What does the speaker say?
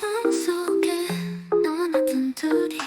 마음속에 너나 든 둘이